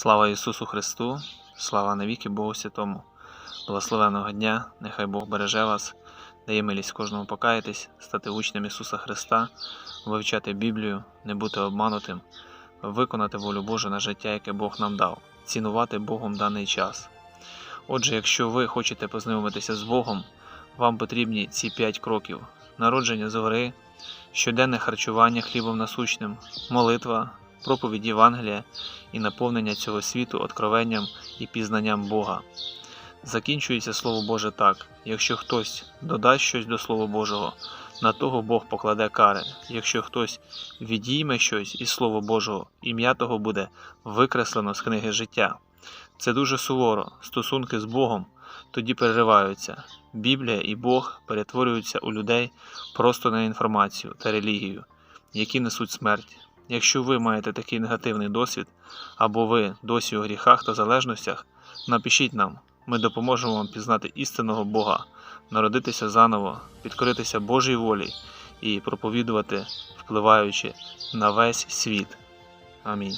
Слава Ісусу Христу, слава навіки Богу Святому. Благословеного дня, нехай Бог береже вас, дає милість кожному покаятись, стати учнем Ісуса Христа, вивчати Біблію, не бути обманутим, виконати волю Божу на життя, яке Бог нам дав, цінувати Богом даний час. Отже, якщо ви хочете познайомитися з Богом, вам потрібні ці п'ять кроків: народження згори, щоденне харчування хлібом насущним, молитва, проповідь Євангелія і наповнення цього світу откровенням і пізнанням Бога. Закінчується Слово Боже так: якщо хтось додасть щось до Слова Божого, на того Бог покладе кари. Якщо хтось відійме щось із Слова Божого, ім'я того буде викреслено з книги життя. Це дуже суворо. Стосунки з Богом тоді перериваються. Біблія і Бог перетворюються у людей просто на інформацію та релігію, які несуть смерть. Якщо ви маєте такий негативний досвід, або ви досі у гріхах та залежностях, напишіть нам, ми допоможемо вам пізнати істинного Бога, народитися заново, підкоритися Божій волі і проповідувати, впливаючи на весь світ. Амінь.